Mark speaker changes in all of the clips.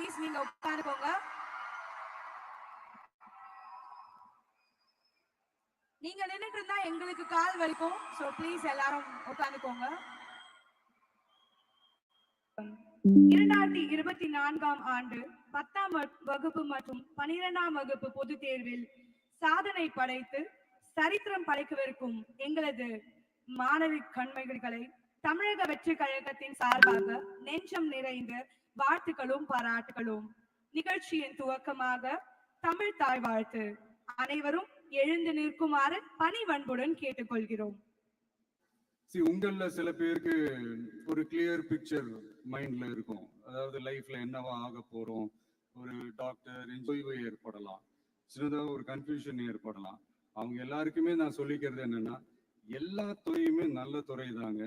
Speaker 1: Please நீங்க உட்காந்துக்கோங்க நீங்க நின்றுட்டு இருந்தா எங்களுக்கு கால் வலிக்கும். சோ ப்ளீஸ் எல்லாரும் உட்காந்துக்கோங்க இரண்டாயிரத்தி இருபத்தி நான்காம் ஆண்டு பத்தாம் வகுப்பு மற்றும் பனிரெண்டாம் வகுப்பு பொதுத் தேர்வில் சாதனை படைத்து சரித்திரம் படைக்கவிருக்கும் எங்களது மாணவி கண்மைகளை தமிழக வெற்றி கழகத்தின் சார்பாக நெஞ்சம் நிறைந்து வாழ்த்துக்களும் பாராட்டுகளும். நிகழ்ச்சியின் துவக்கமாக தமிழ் தாய் வாழ்த்து அனைவரும் எழுந்து நிற்குமாறு பணிவன்புடன் கேட்டுக்கொள்கிறோம்.
Speaker 2: சி உங்கள்ல சில பேருக்கு ஒரு கிளியர் பிக்சர் மைண்ட்ல இருக்கும். அதாவது லைஃப்ல என்னவா ஆக போறோம்? ஒரு டாக்டர் தொய்வு ஏற்படலாம். சின்னதாக ஒரு கன்ஃபியூஷன் ஏற்படலாம். அவங்க எல்லாருக்குமே நான் சொல்லிக்கிறது என்னன்னா எல்லா துறையுமே நல்ல துறை தாங்க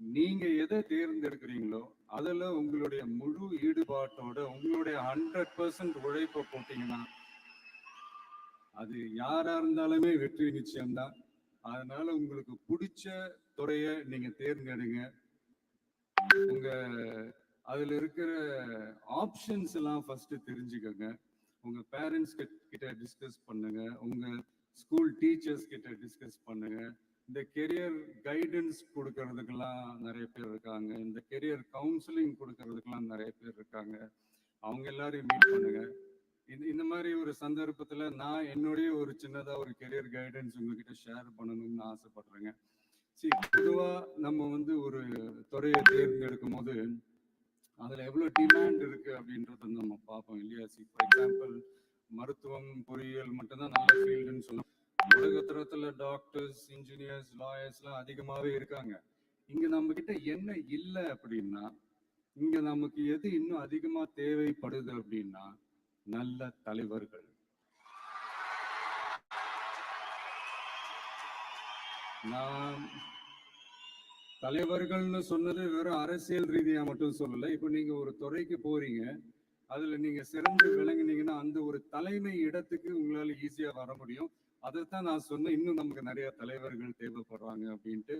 Speaker 2: நீங்க எதை தேர்ந்தெடுக்கிறீங்களோ அதுல உங்களுடைய முழு ஈடுபாட்டோட உங்களுடைய ஹண்ட்ரட் பர்சன்ட் உழைப்பை போட்டீங்கன்னா அது யாரா இருந்தாலுமே வெற்றி நிச்சயம்தான். அதனால உங்களுக்கு பிடிச்ச துறைய நீங்க தேர்ந்தெடுங்க. உங்க அதுல இருக்கிற ஆப்ஷன்ஸ் எல்லாம் ஃபர்ஸ்ட் தெரிஞ்சுக்கோங்க. உங்க பேரண்ட்ஸ் கிட்ட டிஸ்கஸ் பண்ணுங்க. உங்க ஸ்கூல் டீச்சர்ஸ் கிட்ட டிஸ்கஸ் பண்ணுங்க. இந்த கெரியர் கைடன்ஸ் கொடுக்கறதுக்கெல்லாம் நிறைய பேர் இருக்காங்க. இந்த கெரியர் கவுன்சிலிங் கொடுக்கறதுக்கெல்லாம் நிறைய பேர் இருக்காங்க. அவங்க எல்லாரையும் மீட் பண்ணுங்க. இந்த இந்த மாதிரி ஒரு சந்தர்ப்பத்துல நான் என்னுடைய ஒரு சின்னதா ஒரு கெரியர் கைடன்ஸ் உங்ககிட்ட ஷேர் பண்ணணும்னு ஆசைப்படுறேங்க. சரி பொதுவா நம்ம வந்து ஒரு துறையை தேர்ந்தெடுக்கும் போது அதுல எவ்வளவு டிமாண்ட் இருக்கு அப்படின்றத நம்ம பார்ப்போம் இல்லையா? சி ஃபார் எக்ஸாம்பிள் மருத்துவம் பொறியியல் மட்டும்தான் நல்ல ஃபீல்டுன்னு சொல்லுவோம் உலகத்தரத்துல டாக்டர்ஸ் இன்ஜினியர்ஸ் எல்லாம் அதிகமாவே இருக்காங்க. இங்க நம்ம கிட்ட என்ன இல்லை அப்படின்னா இங்க நமக்கு எது இன்னும் அதிகமா தேவைப்படுது அப்படின்னா நல்ல தலைவர்கள். நான் தலைவர்கள்னு சொன்னது வெறும் அரசியல் ரீதியா மட்டும் சொல்லல. இப்ப நீங்க ஒரு துறைக்கு போறீங்க அதுல நீங்க சிறந்து விளங்குனீங்கன்னா அந்த ஒரு தலைமை இடத்துக்கு உங்களால ஈஸியா வர முடியும். அதைத்தான் நான் சொன்னேன். இன்னும் நமக்கு நிறைய தலைவர்கள் தேவைப்படுறாங்க அப்படின்ட்டு.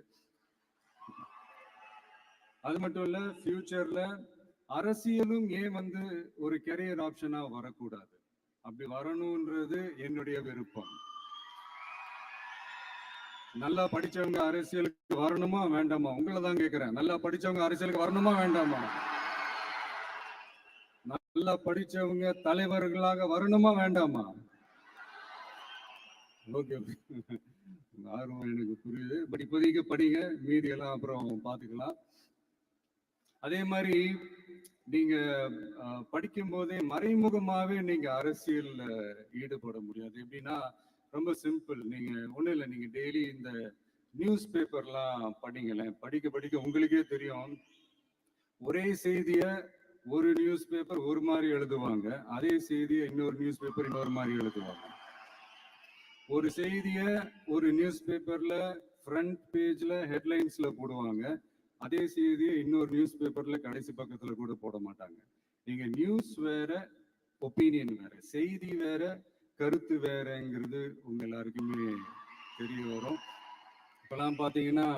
Speaker 2: அது மட்டும் இல்ல ஃபியூச்சர்ல அரசியலும் ஏன் வந்து ஒரு கெரியர் ஆப்ஷனா வரக்கூடாது? அப்படி வரணும்ன்றது என்னுடைய விருப்பம். நல்லா படிச்சவங்க அரசியலுக்கு வரணுமா வேண்டாமா? உங்களை தான் கேட்கிறேன் நல்லா படிச்சவங்க அரசியலுக்கு வரணுமா வேண்டாமா? நல்லா படிச்சவங்க தலைவர்களாக வரணுமா வேண்டாமா? ஓகே ஆர்வம் எனக்கு புரியுது. பட் இப்போதைக்கு படிங்க மீதி எல்லாம் அப்புறம் பார்த்துக்கலாம். அதே மாதிரி நீங்க அஹ், படிக்கும் போதே மறைமுகமாவே நீங்க அரசியல்ல ஈடுபட முடியாது. எப்படின்னா ரொம்ப சிம்பிள் நீங்க ஒண்ணும் இல்லை நீங்க டெய்லி இந்த நியூஸ் பேப்பர்லாம் படிங்களேன். படிக்க படிக்க உங்களுக்கே தெரியும். ஒரே செய்திய ஒரு நியூஸ் பேப்பர் ஒரு மாதிரி எழுதுவாங்க. அதே செய்தியை இன்னொரு நியூஸ் பேப்பர் இன்னொரு மாதிரி எழுதுவாங்க. ஒரு செய்திய ஒரு நியூஸ் பேப்பர்ல ஃப்ரண்ட் பேஜ்ல ஹெட்லைன்ஸ்ல போடுவாங்க. அதே செய்தியை இன்னொரு நியூஸ் பேப்பர்ல கடைசி பக்கத்துல கூட போட மாட்டாங்க. நீங்க நியூஸ் வேற ஒப்பீனியன் வேற செய்தி வேற கருத்து வேறங்கிறது உங்க எல்லாருக்குமே தெரிய வரும். இப்பெல்லாம் பாத்தீங்கன்னா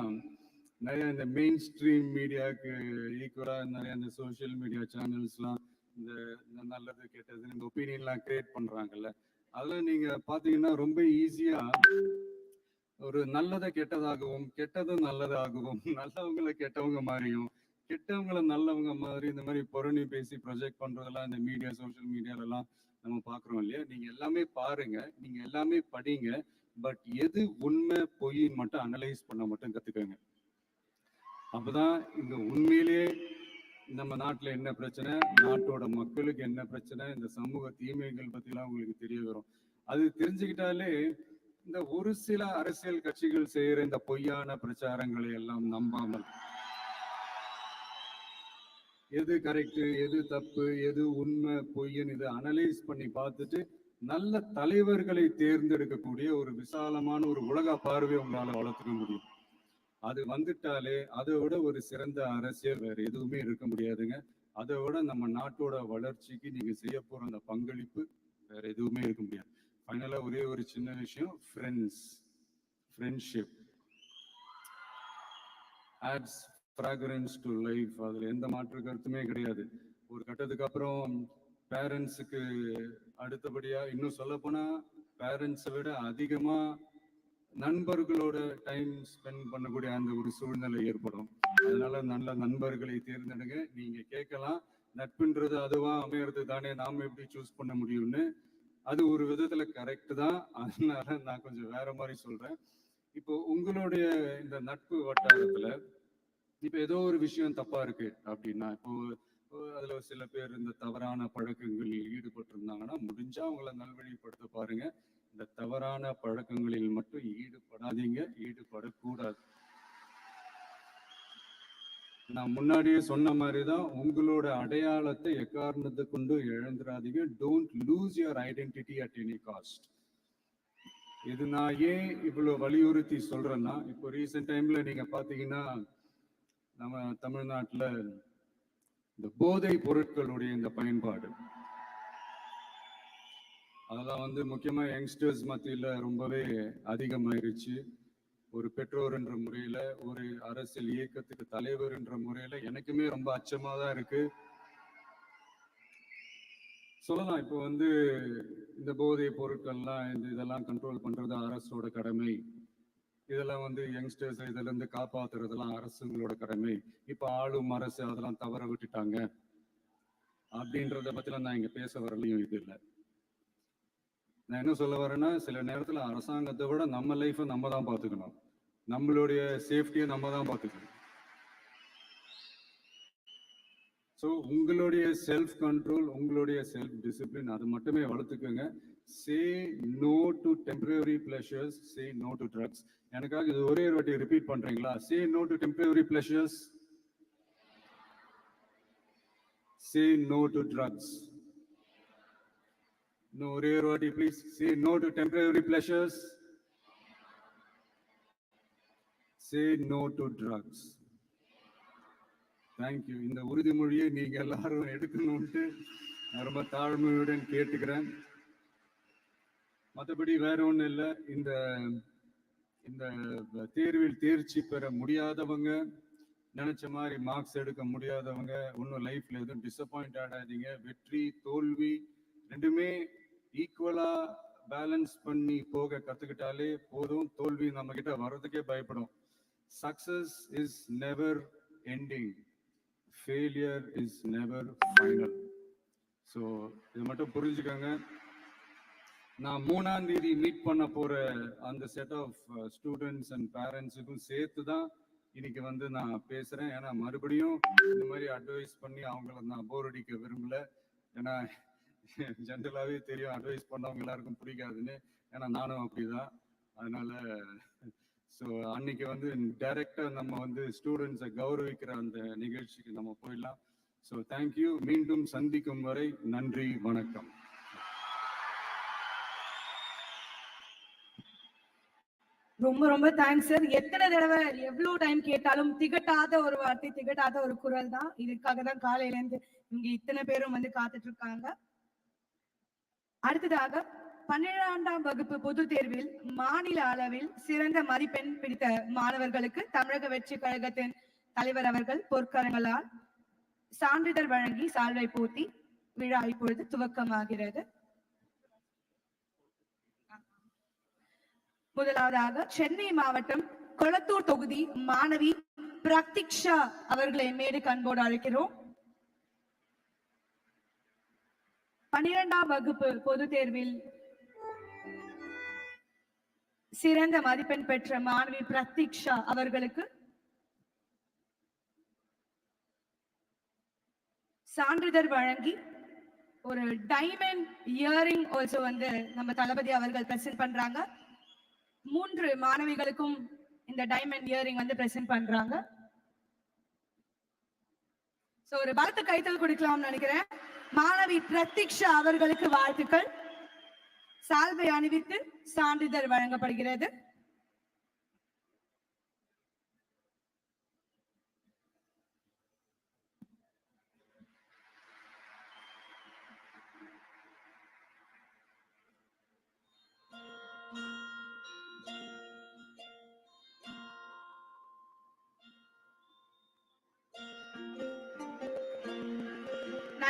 Speaker 2: நிறைய இந்த மெயின் ஸ்ட்ரீம் மீடியாவுக்கு ஈக்குவலா நிறைய இந்த சோஷியல் மீடியா சேனல்ஸ்லாம் இந்த இந்த நல்லது கெட்டது இந்த ஒப்பீனியன்லாம் கிரியேட் பண்றாங்கல்ல. அதெல்லாம் நீங்க பாத்தீங்கன்னா ரொம்ப ஈஸியா ஒரு நல்லதை கெட்டதாகவும் கெட்டதும் நல்லதாகவும் நல்லவங்களை கெட்டவங்க மாதிரியும் கெட்டவங்களை நல்லவங்க மாதிரி இந்த மாதிரி புரணி பேசி ப்ரொஜெக்ட் பண்றதெல்லாம் இந்த மீடியா சோஷியல் மீடியாலலாம் நம்ம பாக்குறோம் இல்லையா? நீங்க எல்லாமே பாருங்க. நீங்க எல்லாமே படிங்க. பட் எது உண்மை பொய்ன்னு மட்டும் அனலைஸ் பண்ண மட்டும் கத்துக்கோங்க. அப்பதான் இந்த உண்மையிலேயே நம்ம நாட்டுல என்ன பிரச்சனை? நாட்டோட மக்களுக்கு என்ன பிரச்சனை? இந்த சமூக தீமைகள் பற்றிலாம் உங்களுக்கு தெரிய வரும். அது தெரிஞ்சுக்கிட்டாலே இந்த ஒரு சில அரசியல் கட்சிகள் செய்யற இந்த பொய்யான பிரச்சாரங்களை எல்லாம் நம்பாமல். எது கரெக்ட் எது தப்பு எது உண்மை பொய்ன்னு இதை அனலைஸ் பண்ணி பார்த்துட்டு நல்ல தலைவர்களை தேர்ந்தெடுக்கக்கூடிய ஒரு விசாலமான ஒரு உலக பார்வை உங்களால் வளர்த்துக்க முடியும். அது வந்துட்டாலே அதை விட ஒரு சிறந்த அரசியல் வேற எதுவுமே இருக்க முடியாதுங்க. அதை விட நம்ம நாட்டோட வளர்ச்சிக்கு நீங்க செய்ய போற அந்த பங்களிப்பு வேற எதுவுமே இருக்க முடியாது. ஃபைனலா ஒரே ஒரு சின்ன விஷயம் friends friendship adds fragrance to life அதுல எந்த மாற்று கருத்துமே கிடையாது. ஒரு கட்டத்துக்கு அப்புறம் பேரண்ட்ஸுக்கு அடுத்தபடியா இன்னும் சொல்ல போனா பேரண்ட்ஸை விட அதிகமா நண்பர்களோட டைம் ஸ்பெண்ட் பண்ணக்கூடிய அந்த ஒரு சூழ்நிலை ஏற்படும். அதனால நல்ல நண்பர்களை தேர்ந்தெடுங்க. நீங்க கேட்கலாம். நட்புன்றது அதுவா அமையறது தானே? நாம எப்படி சூஸ் பண்ண முடியும்னு. அது ஒரு விதத்துல கரெக்ட் தான். அதனால நான் கொஞ்சம் வேற மாதிரி சொல்றேன். இப்போ உங்களுடைய இந்த நட்பு வட்டாரத்துல இப்ப ஏதோ ஒரு விஷயம் தப்பா இருக்கு அப்படின்னா இப்போ அதுல சில பேர் இந்த தவறான பழக்கங்களில் ஈடுபட்டு இருந்தாங்கன்னா முடிஞ்சா அவங்கள நல்வழிப்படுத்த பாருங்க. இந்த தவறான பழக்கங்களில் மட்டும் ஈடுபடாதீங்க ஈடுபடக்கூடாது. நான் முன்னாடியே சொன்ன மாதிரி தான் உங்களோட அடையாளத்தை எக்காரணத்தை கொண்டு இழந்துடாதீங்க. Don't lose your identity at any cost இது நான் ஏன் இவ்வளவு வலியுறுத்தி சொல்றேன்னா இப்போ ரீசெண்ட் டைம்ல நீங்க பாத்தீங்கன்னா நம்ம தமிழ்நாட்டுல இந்த போதை பொருட்களுடைய இந்த பயன்பாடு. அதெல்லாம் வந்து முக்கியமா யங்ஸ்டர்ஸ் மத்தியில ரொம்பவே அதிகமாயிருச்சு. ஒரு பெற்றோர் என்ற முறையில ஒரு அரசியல் இயக்கத்துக்கு தலைவர் என்ற முறையில எனக்குமே ரொம்ப அச்சமா தான் இருக்கு. சொல்லலாம் இப்போ வந்து இந்த போதை பொருட்கள்லாம் இந்த இதெல்லாம் கண்ட்ரோல் பண்றது அரசோட கடமை. இதெல்லாம் வந்து யங்ஸ்டர்ஸ் இதுல இருந்து காப்பாத்துறதெல்லாம் அரசுங்களோட கடமை. இப்ப ஆளும் அரசு அதெல்லாம் தவற விட்டுட்டாங்க. அப்படின்றத பத்திலாம் நான் இங்க பேச வரலையும் இது இல்லை. நான் என்ன சொல்ல வரேன்னா சில நேரத்தில் அரசாங்கத்தை விட நம்ம லைஃப்பை நம்ம தான் பார்த்துக்கணும். நம்மளுடைய சேஃப்டியை நம்ம தான் பார்த்துக்கணும். ஸோ உங்களுடைய செல்ஃப் கண்ட்ரோல் உங்களுடைய செல்ஃப் டிசிப்ளின் அது மட்டுமே வளர்த்துக்கோங்க. Say no to temporary pleasures say no to drugs எனக்காக இது ஒரே ஒரு வாட்டி ரிப்பீட் பண்றீங்களா? Say no to temporary pleasures say no to drugs இன்னும் ஒரே ஒரு வாட்டி please say no to temporary pleasures say no to drugs thank you இந்த உறுதிமொழியை நீங்க எல்லாரும் எடுக்கணும்ட்டு நான் ரொம்ப தாழ்மையுடன் கேட்டுக்கிறேன். மற்றபடி வேற ஒன்றும் இல்லை. இந்த இந்த தேர்வில் தேர்ச்சி பெற முடியாதவங்க நினைச்ச மாதிரி மார்க்ஸ் எடுக்க முடியாதவங்க ஒன்றும் லைஃப்ல எதுவும் டிசப்பாயிண்ட் ஆடாதீங்க வெற்றி தோல்வி ரெண்டுமே ஈக்குவலா பேலன்ஸ் பண்ணி போக கத்துக்கிட்டாலே போதும். தோல்வி நம்ம கிட்ட வர்றதுக்கே பயப்படும். Success is never ending failure is never final so இது மட்டும் புரிஞ்சுக்கோங்க. நான் மூணாம் தேதி மீட் பண்ண போற அந்த செட் ஆஃப் ஸ்டூடெண்ட்ஸ் அண்ட் பேரண்ட்ஸுக்கும் சேர்த்து தான் இன்னைக்கு வந்து நான் பேசுறேன். ஏன்னா மறுபடியும் இந்த மாதிரி அட்வைஸ் பண்ணி அவங்கள நான் போர் அடிக்க விரும்பல. ஏன்னா ஜென்ரலாகவே தெரியும் அட்வைஸ் பண்ணவங்க எல்லாருக்கும் பிடிக்காதுன்னு. ஏன்னா நானும் அப்படிதான். அதனால ஸோ அன்னைக்கு வந்து டைரக்டா நம்ம வந்து ஸ்டூடெண்ட்ஸை கௌரவிக்கிற அந்த நிகழ்ச்சிக்கு நம்ம போயிடலாம். ஸோ தேங்க்யூ மீண்டும் சந்திக்கும் வரை நன்றி வணக்கம்.
Speaker 1: ரொம்ப ரொம்ப தேங்க்ஸ் சார் எத்தனை தடவை எவ்வளவு டைம் கேட்டாலும் திகட்டாத ஒரு வார்த்தை திகட்டாத ஒரு குரல் தான். இதுக்காக தான் காலையில இருந்து இங்க இத்தனை பேரும் வந்து காத்துட்டு இருக்காங்க. அடுத்ததாக பன்னிரண்டாம் வகுப்பு பொது தேர்வில் மாநில அளவில் சிறந்த மதிப்பெண் பிடித்த மாணவர்களுக்கு தமிழக வெற்றி கழகத்தின் தலைவர் அவர்கள் பொற்கரங்களால் சான்றிதழ் வழங்கி சால்வை போட்டி விழா இப்பொழுது துவக்கமாகிறது. முதலாவதாக சென்னை மாவட்டம் கொளத்தூர் தொகுதி மாணவி பிரத்திக்ஷா அவர்களை மேடு கண்போடு அழைக்கிறோம். பன்னிரெண்டாம் வகுப்பு பொது தேர்வில் சிறந்த மதிப்பெண் பெற்ற மாணவி பிரத்திக்ஷா அவர்களுக்கு சான்றிதழ் வழங்கி ஒரு டைமண்ட் இயரிங் ஆல்சோ வந்து நம்ம தளபதி அவர்கள் பிரசன்ட் பண்றாங்க. மூன்று மாணவிகளுக்கும் இந்த டைமண்ட் இயரிங் வந்து பிரசன்ட் பண்றாங்க. சோ ஒரு பலத்து கைத்தல் கொடுக்கலாம்னு நினைக்கிறேன். மாணவி பிரதீக்ஷா அவர்களுக்கு வாழ்த்துக்கள். சால்வை அணிவித்து சான்றிதழ் வழங்கப்படுகிறது.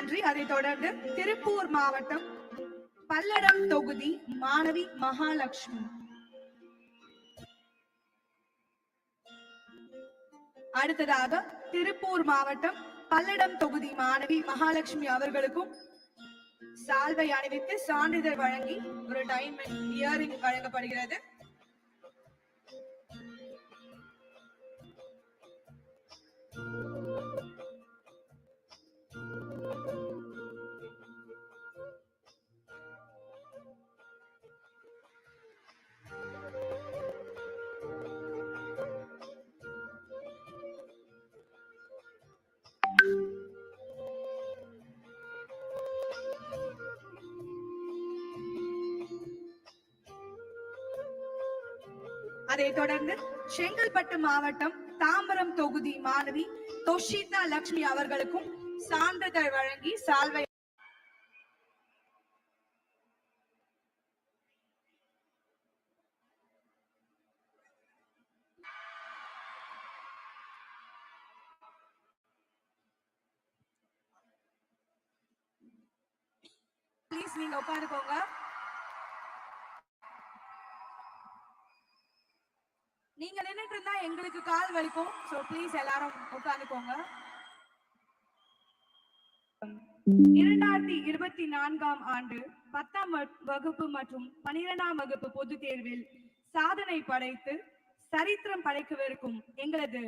Speaker 1: நன்றி. அதைத் தொடர்ந்து திருப்பூர் மாவட்டம் பல்லடம் தொகுதி மாணவி மகாலட்சுமி. அடுத்ததாக திருப்பூர் மாவட்டம் பல்லடம் தொகுதி மாணவி மகாலட்சுமி அவர்களுக்கும் சால்வை அணிவித்து சான்றிதழ் வழங்கி ஒரு டைம் இயரிங் வழங்கப்படுகிறது. அதைத் தொடர்ந்து செங்கல்பட்டு மாவட்டம் தாம்பரம் தொகுதி மாணவி தொஷிதா லட்சுமி அவர்களுக்கும் சான்றிதழ் வழங்கி சால்வை ப்ளீஸ் நீங்க உட்காந்துக்கோங்க. நீங்க நின்றுட்டு இருந்தா எங்களுக்கு கால் வலிக்கும். சோ ப்ளீஸ் எல்லாரும் உட்காந்துக்கோங்க. இரண்டாயிரத்தி இருபத்தி நான்காம் ஆண்டு பத்தாம் வகுப்பு மற்றும் பனிரெண்டாம் வகுப்பு பொதுத் தேர்வில் சாதனை படைத்து சரித்திரம் படைக்கவிருக்கும் எங்களது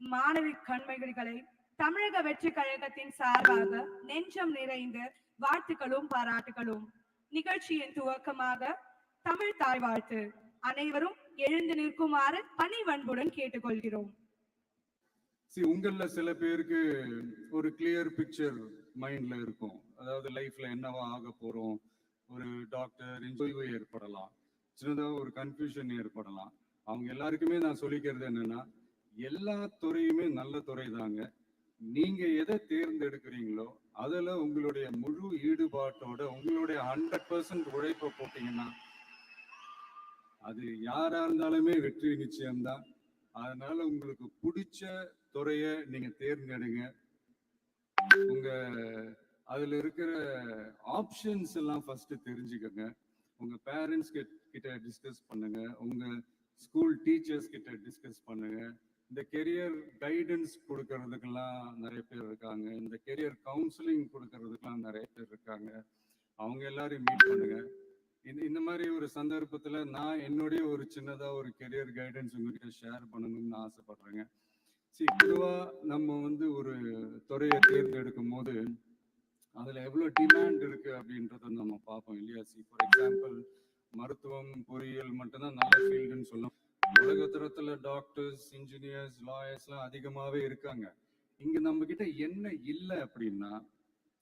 Speaker 1: மாணவி கண்மைகளை தமிழக வெற்றி கழகத்தின் சார்பாக நெஞ்சம் நிறைந்த வாழ்த்துக்களும் பாராட்டுகளும் நிகழ்ச்சியின் துவக்கமாக தமிழ் தாய் வாழ்த்து அனைவரும் எழுந்து நிற்குமாறு பணிவன்புடன் கேட்டுக்கொள்கிறோம்.
Speaker 2: சி உங்கள சில பேருக்கு ஒரு கிளியர் பிக்சர் மைண்ட்ல இருக்கும். அதாவது லைஃப்ல என்னவா ஆக போறோம்? ஒரு டாக்டர் இன்ஜோய்வு ஏற்படலாம். சின்னதாக ஒரு கன்ஃபியூஷன் ஏற்படலாம். அவங்க எல்லாருக்குமே நான் சொல்லிக்கிறது என்னன்னா எல்லா துறையுமே நல்ல துறை தாங்க நீங்க எதை தேர்ந்தெடுக்கிறீங்களோ அதுல உங்களுடைய முழு ஈடுபாட்டோட உங்களுடைய ஹண்ட்ரட் பர்சன்ட் உழைப்பை போட்டீங்கன்னா அது யாரா இருந்தாலுமே வெற்றி நிச்சயம்தான். அதனால உங்களுக்கு பிடிச்ச துறைய நீங்க தேர்ந்தெடுங்க. உங்க அதுல இருக்கிற ஆப்ஷன்ஸ் எல்லாம் ஃபர்ஸ்ட் தெரிஞ்சுக்கங்க. உங்க பேரண்ட்ஸ் கிட்ட டிஸ்கஸ் பண்ணுங்க. உங்க ஸ்கூல் டீச்சர்ஸ் கிட்ட டிஸ்கஸ் பண்ணுங்க. இந்த கெரியர் கைடன்ஸ் கொடுக்கறதுக்கெல்லாம் நிறைய பேர் இருக்காங்க. இந்த கெரியர் கவுன்சிலிங் கொடுக்கறதுக்கெல்லாம் நிறைய பேர் இருக்காங்க. அவங்க எல்லாரையும் மீட் பண்ணுங்க. இந்த இந்த மாதிரி ஒரு சந்தர்ப்பத்துல நான் என்னுடைய ஒரு சின்னதா ஒரு கெரியர் கைடன்ஸ் உங்ககிட்ட ஷேர் பண்ணணும்னு ஆசைப்படுறேங்க. சரி பொதுவா நம்ம வந்து ஒரு துறையை தேர்ந்தெடுக்கும் போது அதுல எவ்வளவு டிமாண்ட் இருக்கு அப்படின்றத நம்ம பார்ப்போம் இல்லையா? சி ஃபார் எக்ஸாம்பிள் மருத்துவம் பொறியியல் மட்டும்தான் நல்ல ஃபீல்டுன்னு சொல்லும். உலகத்தரத்துல டாக்டர்ஸ் இன்ஜினியர்ஸ் லாயர்ஸ்லாம் அதிகமாவே இருக்காங்க. இங்க நம்ம கிட்ட என்ன இல்லை அப்படின்னா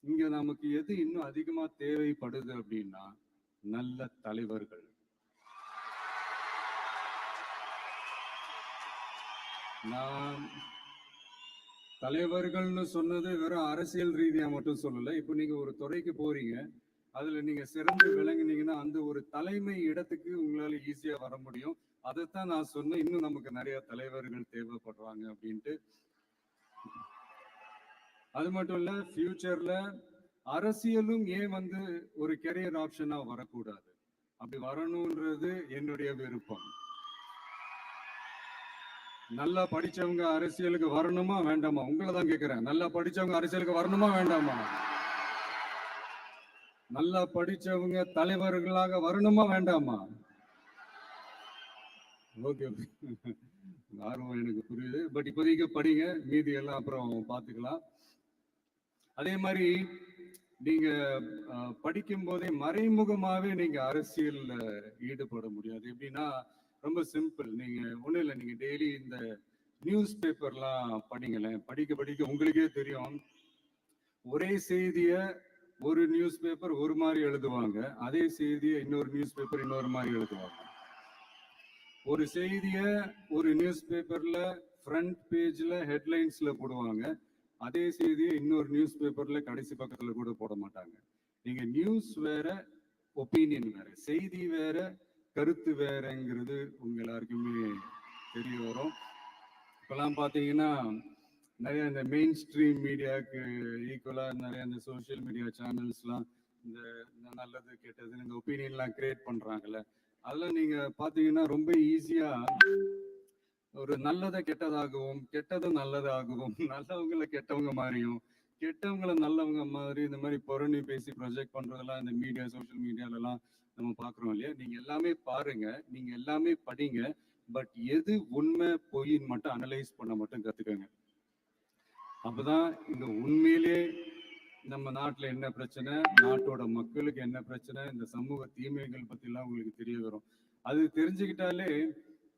Speaker 2: இங்க நமக்கு எது இன்னும் அதிகமா தேவைப்படுது அப்படின்னா நல்ல தலைவர்கள். நான் தலைவர்கள்னு சொன்னது வெறும் அரசியல் ரீதியா மட்டும் சொல்லல. இப்போ நீங்க ஒரு துறைக்கு போறீங்க. அதுல நீங்க சிறந்து விளங்குனீங்கன்னா அந்த ஒரு தலைமை இடத்துக்கு உங்களால ஈஸியா வர முடியும். அதைத்தான் நான் சொன்னேன். இன்னும் நமக்கு நிறைய தலைவர்கள் தேவைப்படுறாங்க அப்படின்ட்டு. அது மட்டும் இல்ல ஃபியூச்சர்ல அரசியலும் ஏன் வந்து ஒரு கெரியர் ஆப்ஷனா வரக்கூடாது? அப்படி வரணும்ன்றது என்னுடைய விருப்பம். நல்லா படிச்சவங்க அரசியலுக்கு வரணுமா வேண்டாமா? உங்களை தான் கேட்கிறேன் நல்லா படிச்சவங்க அரசியலுக்கு வரணுமா வேண்டாமா? நல்லா படிச்சவங்க தலைவர்களாக வரணுமா வேண்டாமா? ஓகே ஆர்வம் எனக்கு புரியுது. பட் இப்போதைக்கு படிங்க. மீதி எல்லாம் அப்புறம் பார்த்துக்கலாம். அதே மாதிரி நீங்க படிக்கும் போதே மறைமுகமாவே நீங்க அரசியல்ல ஈடுபட முடியாது. எப்படின்னா ரொம்ப சிம்பிள் நீங்க ஒண்ணும் இல்லை. நீங்க டெய்லி இந்த நியூஸ் பேப்பர்லாம் படிங்களேன். படிக்க படிக்க உங்களுக்கே தெரியும். ஒரே செய்திய ஒரு நியூஸ் பேப்பர் ஒரு மாதிரி எழுதுவாங்க. அதே செய்தியை இன்னொரு நியூஸ் பேப்பர் இன்னொரு மாதிரி எழுதுவாங்க. ஒரு செய்திய ஒரு நியூஸ் பேப்பர்ல ஃப்ரண்ட் பேஜ்ல ஹெட்லைன்ஸ்ல போடுவாங்க. அதே செய்தியை இன்னொரு நியூஸ் பேப்பர்ல கடைசி பக்கத்துல கூட போட மாட்டாங்க. நீங்க நியூஸ் வேற ஒப்பீனியன் வேற செய்தி வேற கருத்து வேறங்கிறது உங்க எல்லாருக்குமே தெரிய வரும். இப்பெல்லாம் பாத்தீங்கன்னா நிறைய இந்த மெயின் ஸ்ட்ரீம் மீடியாவுக்கு ஈக்குவலா நிறைய இந்த சோசியல் மீடியா சேனல்ஸ்லாம் இந்த இந்த நல்லது கெட்டது இந்த ஒப்பீனியன்லாம் கிரியேட் பண்றாங்கல்ல. அதெல்லாம் நீங்க பாத்தீங்கன்னா ரொம்ப ஈஸியா ஒரு நல்லதை கெட்டதாகவும் கெட்டது நல்லதாகவும் நல்லவங்களை கெட்டவங்க மாதிரியும் கெட்டவங்கள நல்லவங்க மாதிரி இந்த மாதிரி புரணி பேசி ப்ரொஜெக்ட் பண்றதெல்லாம் இந்த மீடியா சோஷியல் மீடியாலலாம் நம்ம பாக்குறோம் இல்லையா? நீங்க எல்லாமே பாருங்க. நீங்க எல்லாமே படிங்க. பட் எது உண்மை பொய்ன்னு மட்டும் அனலைஸ் பண்ண மட்டும் கத்துக்கங்க. அப்பதான் இந்த உண்மையிலே நம்ம நாட்டுல என்ன பிரச்சனை? நாட்டோட மக்களுக்கு என்ன பிரச்சனை? இந்த சமூக தீமைகள் பத்தி எல்லாம் உங்களுக்கு தெரிய வரும். அது தெரிஞ்சுக்கிட்டாலே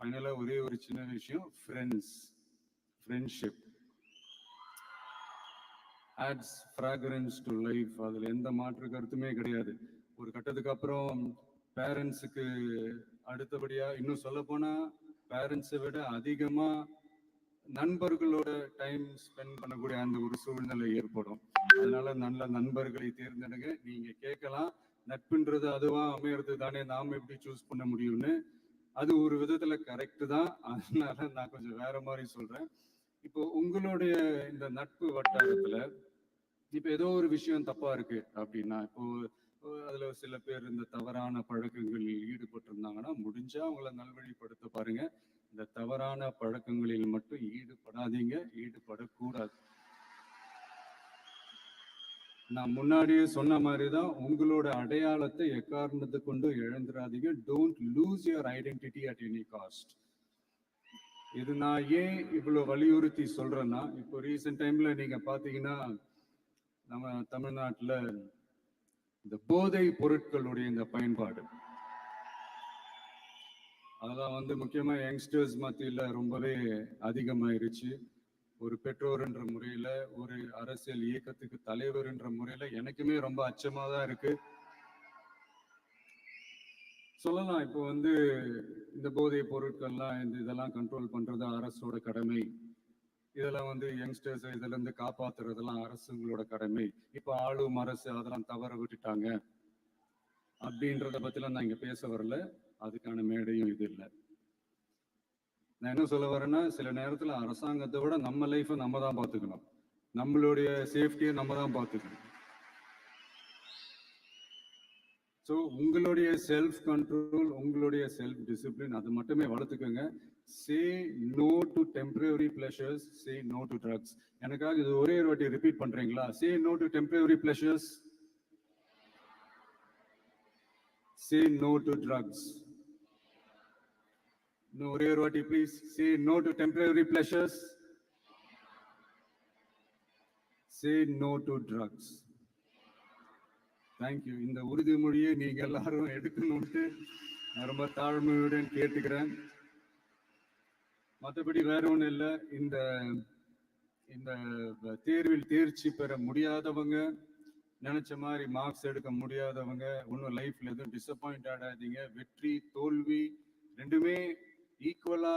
Speaker 2: ஃபைனலா ஒரே ஒரு சின்ன விஷயம் friends friendship adds fragrance to life அதுல எந்த மாற்று கருத்துமே கிடையாது. ஒரு கட்டத்துக்கு அப்புறம் பேரண்ட்ஸுக்கு அடுத்தபடியா இன்னும் சொல்ல போனா பேரண்ட்ஸை விட அதிகமா நண்பர்களோட டைம் ஸ்பெண்ட் பண்ணக்கூடிய அந்த ஒரு சூழ்நிலை ஏற்படும். அதனால நல்ல நண்பர்களை தேர்ந்தெடுங்க. நீங்க கேட்கலாம். நட்புன்றது அதுவா அமையறது தானே நாம எப்படி சூஸ் பண்ண முடியும்னு. அது ஒரு விதத்துல கரெக்ட் தான். அதனால நான் கொஞ்சம் வேற மாதிரி சொல்றேன். இப்போ உங்களுடைய இந்த நட்பு வட்டாரத்துல இப்ப ஏதோ ஒரு விஷயம் தப்பா இருக்கு அப்படின்னா இப்போ இப்போ அதுல சில பேர் இந்த தவறான பழக்கங்களில் ஈடுபட்டு இருந்தாங்கன்னா முடிஞ்சா அவங்கள நல்வழிப்படுத்த பாருங்க. இந்த தவறான பழக்கங்களில் மட்டும் ஈடுபடாதீங்க. ஈடுபடக்கூடாது. நான் முன்னாடியே சொன்ன மாதிரி தான் உங்களோட அடையாளத்தை எக்காரணத்தை கொண்டு இழந்துடாதீங்க don't lose your identity at any cost இது நான் ஏன் இவ்வளவு வலியுறுத்தி சொல்றேன்னா இப்போ ரீசெண்ட் டைம்ல நீங்க பாத்தீங்கன்னா நம்ம தமிழ்நாட்டுல இந்த போதை பொருட்களுடைய இந்த பயன்பாடு. அதெல்லாம் வந்து முக்கியமா யங்ஸ்டர்ஸ் மத்தியில ரொம்பவே அதிகமாயிருச்சு. ஒரு பெற்றோர் என்ற முறையில ஒரு அரசியல் இயக்கத்துக்கு தலைவர் என்ற முறையில எனக்குமே ரொம்ப அச்சமா தான் இருக்கு. சொல்லலாம் இப்போ வந்து இந்த போதை பொருட்கள்லாம் இந்த இதெல்லாம் கண்ட்ரோல் பண்றது அரசோட கடமை. இதெல்லாம் வந்து யங்ஸ்டர்ஸ் இதுல இருந்து காப்பாத்துறதெல்லாம் அரசுங்களோட கடமை. இப்ப ஆளும் அரசு அதெல்லாம் தவற விட்டுட்டாங்க. அப்படின்றத பத்திலாம் நான் இங்க பேச வரல. அதுக்கான மேடையும் இது இல்லை. நான் என்ன சொல்ல வரேன்னா சில நேரத்துல அரசாங்கத்தை விட நம்ம லைஃபை நம்ம தான் பார்த்துக்கணும். நம்மளுடைய சேஃப்டியை நம்ம தான் பார்த்துக்கணும். ஸோ உங்களுடைய செல்ஃப் கண்ட்ரோல் உங்களுடைய செல்ஃப் டிசிப்ளின் அது மட்டுமே வளர்த்துக்கோங்க. Say no to temporary pleasures say no to drugs எனக்காக இது ஒரே ஒரு வாட்டி ரிப்பீட் பண்றீங்களா? Say no to temporary pleasures say no to drugs இன்னும் ஒரே ஒரு வாட்டி please say no to temporary pleasures say no to drugs thank you இந்த உறுதிமொழியை நீங்க எல்லாரும் எடுக்கணும்ட்டு நான் ரொம்ப தாழ்மையுடன் கேட்டுக்கிறேன். மற்றபடி வேற ஒன்றும் இல்லை. இந்த இந்த தேர்வில் தேர்ச்சி பெற முடியாதவங்க நினைச்ச மாதிரி மார்க்ஸ் எடுக்க முடியாதவங்க ஒன்றும் லைஃப்ல எதுவும் டிசப்பாயிண்ட் ஆடாதீங்க. வெற்றி தோல்வி ரெண்டுமே ஈக்குவலா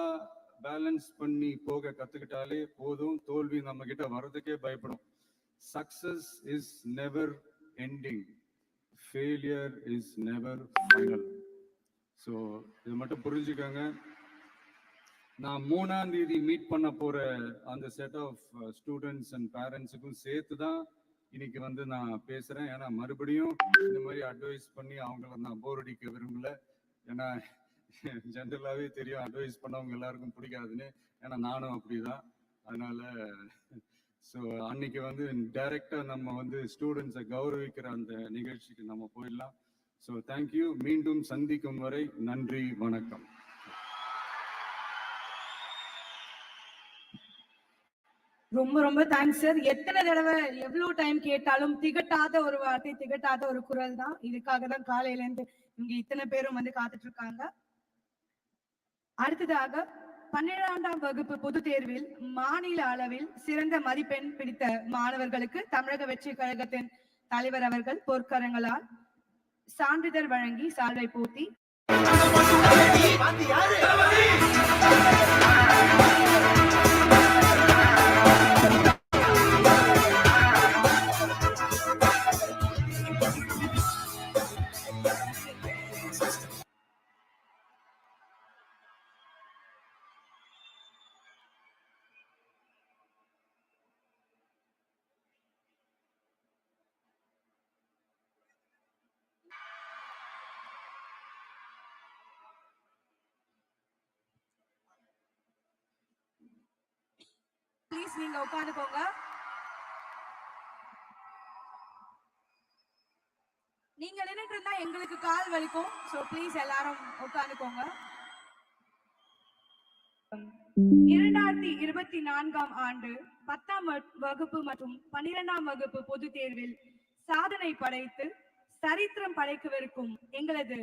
Speaker 2: பேலன்ஸ் பண்ணி போக கத்துக்கிட்டாலே போதும். தோல்வி நம்ம கிட்ட வர்றதுக்கே பயப்படும். Success is never ending failure is never final so இது மட்டும் புரிஞ்சுக்கோங்க. நான் மூணாம் தேதி மீட் பண்ண போற அந்த செட் ஆஃப் ஸ்டூடெண்ட்ஸ் அண்ட் பேரண்ட்ஸுக்கும் சேர்த்து தான் இன்னைக்கு வந்து நான் பேசுறேன். ஏன்னா மறுபடியும் இந்த மாதிரி அட்வைஸ் பண்ணி அவங்கள நான் போர் அடிக்க விரும்பல. ஏன்னா ஜென்ரலாகவே தெரியும். அட்வைஸ் பண்ணவங்க எல்லாருக்கும் பிடிக்காதுன்னு. ஏன்னா நானும் அப்படிதான். அதனால ஸோ அன்னைக்கு வந்து டைரக்டா நம்ம வந்து ஸ்டூடெண்ட்ஸை கௌரவிக்கிற அந்த நிகழ்ச்சிக்கு நம்ம போயிடலாம். ஸோ தேங்க்யூ மீண்டும் சந்திக்கும் வரை நன்றி வணக்கம்.
Speaker 1: ரொம்ப ரொம்ப தேங்க்ஸ் சார் எத்தனை தடவை எவ்வளவு டைம் கேட்டாலும் திகட்டாத ஒரு வார்த்தை திகட்டாத ஒரு குரல் தான். இதுக்காக தான் காலையில இருந்து இங்க இத்தனை பேரும் வந்து காத்துட்டு இருக்காங்க. அடுத்ததாக பன்னிரண்டாம் வகுப்பு பொதுத் தேர்வில் மாநில அளவில் சிறந்த மதிப்பெண் பிடித்த மாணவர்களுக்கு தமிழக வெற்றி கழகத்தின் தலைவர் அவர்கள் பொற்கரங்களால் சான்றிதழ் வழங்கி சால்வை போர்த்தி. ப்ளீஸ் நீங்க உட்காந்துக்கோங்க. நீங்க நின்னுட்டு இருந்தா எங்களுக்கு கால் வலிக்கும். சோ ப்ளீஸ் எல்லாரும் உட்காந்துக்கோங்க. இரண்டாயிரத்தி இருபத்தி நான்காம் ஆண்டு பத்தாம் வகுப்பு மற்றும் பன்னிரெண்டாம் வகுப்பு பொது தேர்வில் சாதனை படைத்து சரித்திரம் படைக்கவிருக்கும் எங்களது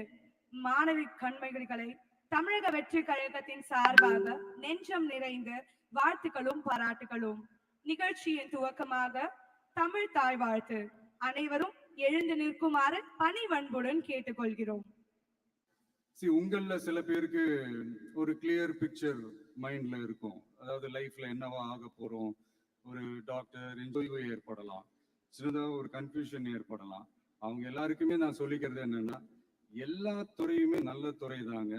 Speaker 1: மாணவி கண்மைகளை தமிழக வெற்றி கழகத்தின் சார்பாக நெஞ்சம் நிறைந்த வாழ்த்துக்களும் பாராட்டுகளும். நிகழ்ச்சியின் துவக்கமாக தமிழ் தாய் வாழ்த்து அனைவரும் எழுந்து நிற்குமாறு பணிவன்புடன் கேட்டுக்கொள்கிறோம்.
Speaker 2: See உங்கள சில பேருக்கு ஒரு கிளியர் பிக்சர் மைண்ட்ல இருக்கும். அதாவது லைஃப்ல என்னவா ஆக போறோம்? ஒரு டாக்டர் தொய்வு ஏற்படலாம். சின்னதாக ஒரு கன்ஃபியூஷன் ஏற்படலாம். அவங்க எல்லாருக்குமே நான் சொல்லிக்கிறது என்னன்னா எல்லா துறையுமே நல்ல துறை தாங்க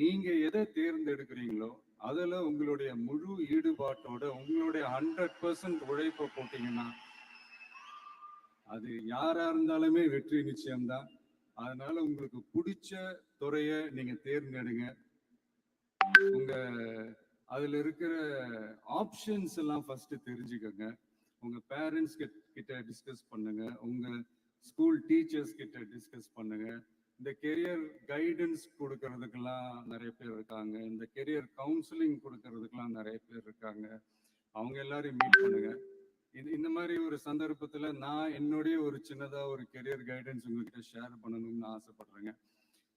Speaker 2: நீங்க எதை தேர்ந்தெடுக்கிறீங்களோ அதுல உங்களுடைய முழு ஈடுபாட்டோட உங்களுடைய ஹண்ட்ரட் பர்சன்ட் உழைப்பை போட்டீங்கன்னா அது யாரா இருந்தாலுமே வெற்றி நிச்சயம்தான். அதனால உங்களுக்கு பிடிச்ச துறைய நீங்க தேர்ந்தெடுங்க. உங்க அதுல இருக்கிற ஆப்ஷன்ஸ் எல்லாம் ஃபர்ஸ்ட் தெரிஞ்சுக்கோங்க. உங்க பேரண்ட்ஸ் கிட்ட டிஸ்கஸ் பண்ணுங்க. உங்க ஸ்கூல் டீச்சர்ஸ் கிட்ட டிஸ்கஸ் பண்ணுங்க. இந்த கெரியர் கைடன்ஸ் கொடுக்கறதுக்கெல்லாம் நிறைய பேர் இருக்காங்க. இந்த கெரியர் கவுன்சிலிங் கொடுக்கறதுக்கெல்லாம் நிறைய பேர் இருக்காங்க. அவங்க எல்லாரையும் மீட் பண்ணுங்க. இது இந்த மாதிரி ஒரு சந்தர்ப்பத்துல நான் என்னுடைய ஒரு சின்னதா ஒரு கெரியர் கைடன்ஸ் உங்ககிட்ட ஷேர் பண்ணணும்னு ஆசைப்படுறேங்க.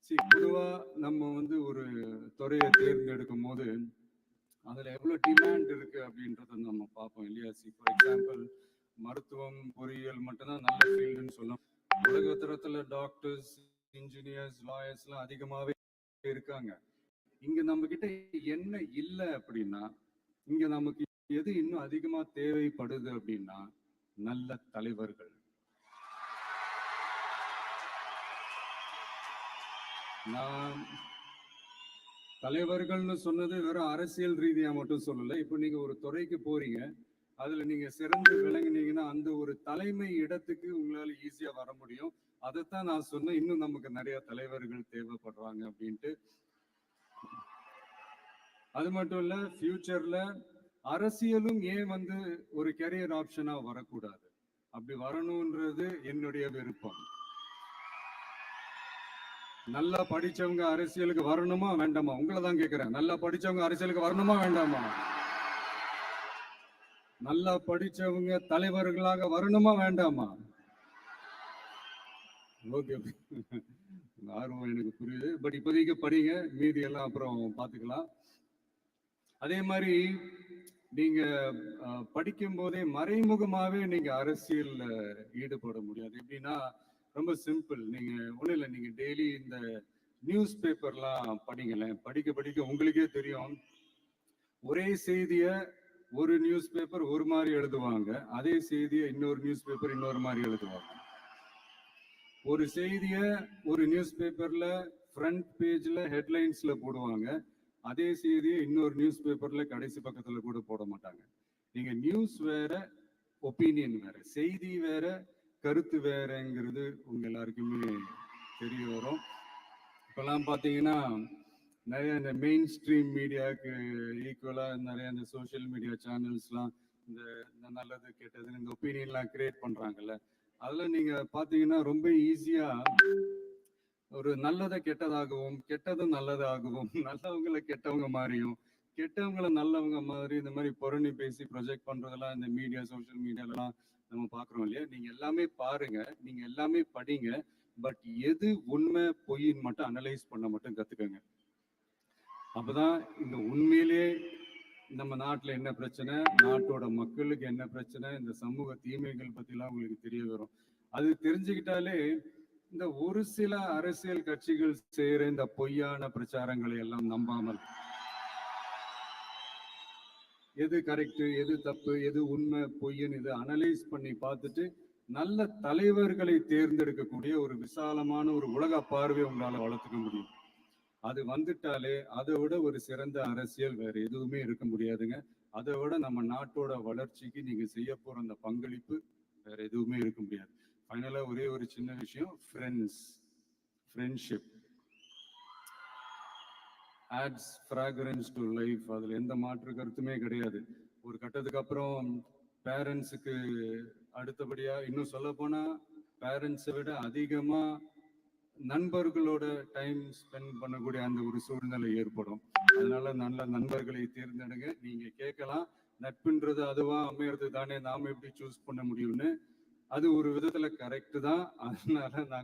Speaker 2: சரி பொதுவா நம்ம வந்து ஒரு துறையை தேர்ந்தெடுக்கும் போது அதுல எவ்வளவு டிமாண்ட் இருக்கு அப்படின்றத நம்ம பார்ப்போம் இல்லையா? சி ஃபார் எக்ஸாம்பிள் மருத்துவம் பொறியியல் மட்டும்தான் நல்ல ஃபீல்டுன்னு சொல்லும் உலகத்தரத்துல டாக்டர்ஸ் இன்ஜினியர்ஸ் லாயர்ஸ் எல்லாம் அதிகமாவே இருக்காங்க. இங்க நம்ம கிட்ட என்ன இல்லை அப்படின்னா இங்க நமக்கு எது இன்னும் அதிகமா தேவைப்படுது அப்படின்னா நல்ல தலைவர்கள். நான் தலைவர்கள்னு சொன்னது வெறும் அரசியல் ரீதியா மட்டும் சொல்லல. இப்போ நீங்க ஒரு துறைக்கு போறீங்க அதுல நீங்க சிறந்து விளங்குனீங்கன்னா அந்த ஒரு தலைமை இடத்துக்கு உங்களால ஈஸியா வர முடியும். அதைத்தான் நான் சொன்னேன். இன்னும் நமக்கு நிறைய தலைவர்கள் தேவைப்படுறாங்க அப்படின்ட்டு. அது மட்டும் இல்ல ஃபியூச்சர்ல அரசியலும் ஏன் வந்து ஒரு கெரியர் ஆப்ஷனா வரக்கூடாது? அப்படி வரணும்ன்றது என்னுடைய விருப்பம். நல்லா படிச்சவங்க அரசியலுக்கு வரணுமா வேண்டாமா? உங்களை தான் கேக்குறேன். நல்லா படிச்சவங்க அரசியலுக்கு வரணுமா வேண்டாமா? நல்லா படிச்சவங்க தலைவர்களாக வரணுமா வேண்டாமா? ஓகே ஆர்வம் எனக்கு புரியுது. பட் இப்போதைக்கு படிங்க. மீதி எல்லாம் அப்புறம் பார்த்துக்கலாம். அதே மாதிரி நீங்க அஹ், படிக்கும் போதே மறைமுகமாவே நீங்க அரசியல்ல ஈடுபட முடியாது. எப்படின்னா ரொம்ப சிம்பிள் நீங்க ஒண்ணும் இல்லை. நீங்க டெய்லி இந்த நியூஸ் பேப்பர்லாம் படிங்களேன். படிக்க படிக்க உங்களுக்கே தெரியும். ஒரே செய்திய ஒரு நியூஸ் பேப்பர் ஒரு மாதிரி எழுதுவாங்க. அதே செய்தியை இன்னொரு நியூஸ் பேப்பர் இன்னொரு மாதிரி எழுதுவாங்க. ஒரு செய்திய ஒரு நியூஸ் பேப்பர்ல ஃப்ரண்ட் பேஜ்ல ஹெட்லைன்ஸ்ல போடுவாங்க. அதே செய்தியை இன்னொரு நியூஸ் பேப்பர்ல கடைசி பக்கத்துல கூட போட மாட்டாங்க. நீங்க நியூஸ் வேற ஒப்பீனியன் வேற செய்தி வேற கருத்து வேறங்கிறது உங்க எல்லாருக்குமே தெரிய வரும். இப்பெல்லாம் பாத்தீங்கன்னா நிறைய இந்த மெயின் ஸ்ட்ரீம் மீடியாவுக்கு ஈக்குவலா நிறைய இந்த சோஷியல் மீடியா சேனல்ஸ்லாம் இந்த இந்த நல்லது கெட்டதுன்னு இந்த ஒப்பீனியன்லாம் கிரியேட் பண்றாங்கல்ல. அதுல நீங்க பாத்தீங்கன்னா ரொம்ப ஈஸியா ஒரு நல்லதை கெட்டதாகவும் கெட்டதும் நல்லதாகவும் நல்லவங்களை கெட்டவங்க மாதிரியும் கெட்டவங்களை நல்லவங்க மாதிரி இந்த மாதிரி புரணி பேசி ப்ரொஜெக்ட் பண்றதெல்லாம் இந்த மீடியா சோஷியல் மீடியாலலாம் நம்ம பாக்குறோம் இல்லையா? நீங்க எல்லாமே பாருங்க. நீங்க எல்லாமே படிங்க. பட் எது உண்மை பொய்ன்னு மட்டும் அனலைஸ் பண்ண மட்டும் கத்துக்கங்க. அப்பதான் இந்த உண்மையிலேயே நம்ம நாட்டுல என்ன பிரச்சனை? நாட்டோட மக்களுக்கு என்ன பிரச்சனை? இந்த சமூக தீமைகள் பத்திலாம் உங்களுக்கு தெரிய வரும். அது தெரிஞ்சுக்கிட்டாலே இந்த ஒரு சில அரசியல் கட்சிகள் செய்யற இந்த பொய்யான பிரச்சாரங்களை எல்லாம் நம்பாமல் எது கரெக்ட் எது தப்பு எது உண்மை பொய்ன்னு இது அனலைஸ் பண்ணி பார்த்துட்டு நல்ல தலைவர்களை தேர்ந்தெடுக்கக்கூடிய ஒரு விசாலமான ஒரு உலக பார்வை உங்களால வளர்த்துக்க முடியும். அது வந்துட்டாலே அதை விட ஒரு சிறந்த அரசியல் வேற எதுவுமே இருக்க முடியாதுங்க. அதை விட நம்ம நாட்டோட வளர்ச்சிக்கு நீங்க செய்ய போற அந்த பங்களிப்பு வேற எதுவுமே இருக்க முடியாது. ஃபைனலா ஒரே ஒரு சின்ன விஷயம் friends friendship adds fragrance to life அதுல எந்த மாற்று கருத்துமே கிடையாது. ஒரு கட்டத்துக்கு அப்புறம் பேரண்ட்ஸுக்கு அடுத்தபடியா இன்னும் சொல்ல போனா பேரண்ட்ஸை விட அதிகமா நண்பர்களோட டைம் ஸ்பெண்ட் பண்ணக்கூடிய அந்த ஒரு சூழ்நிலை ஏற்படும். அதனால நல்ல நண்பர்களை தேர்ந்தெடுங்க. நீங்க கேட்கலாம் நட்புன்றது அதுவா அமையறது தானே நாம எப்படி சூஸ் பண்ண முடியும்னு. அது ஒரு விதத்துல கரெக்ட் தான். அதனால நான்